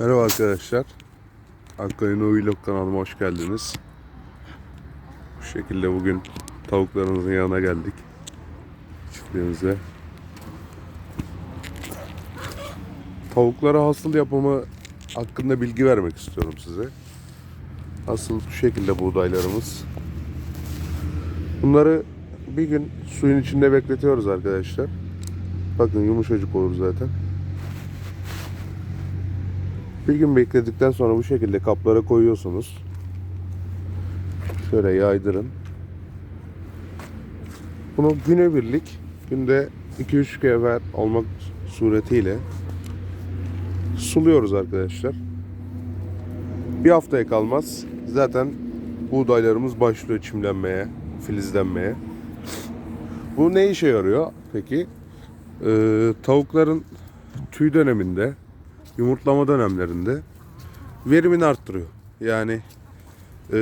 Merhaba arkadaşlar. Akkayın Vlog kanalıma hoş geldiniz. Bu şekilde bugün tavuklarımızın yanına geldik. Çiftliğimize. Tavuklara hasıl yapımı hakkında bilgi vermek istiyorum size. Asıl bu şekilde buğdaylarımız. Bunları bir gün suyun içinde bekletiyoruz arkadaşlar. Bakın yumuşacık olur zaten. Bir gün bekledikten sonra bu şekilde kaplara koyuyorsunuz. Şöyle yaydırın. Bunu günebirlik günde 2-3 kere olmak suretiyle suluyoruz arkadaşlar. Bir haftaya kalmaz. Zaten buğdaylarımız başlıyor çimlenmeye, filizlenmeye. Bu ne işe yarıyor peki? Ee, tavukların tüy döneminde, yumurtlama dönemlerinde verimini arttırıyor. Yani e,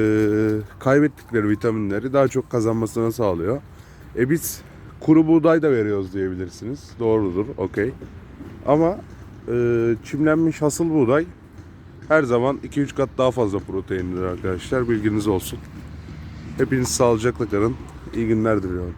kaybettikleri vitaminleri daha çok kazanmasını sağlıyor. E biz kuru buğday da veriyoruz diyebilirsiniz. Doğrudur, okey. Ama e, çimlenmiş hasıl buğday her zaman 2-3 kat daha fazla proteinlidir arkadaşlar. Bilginiz olsun. Hepiniz sağlıcakla kalın. İyi günler diliyorum.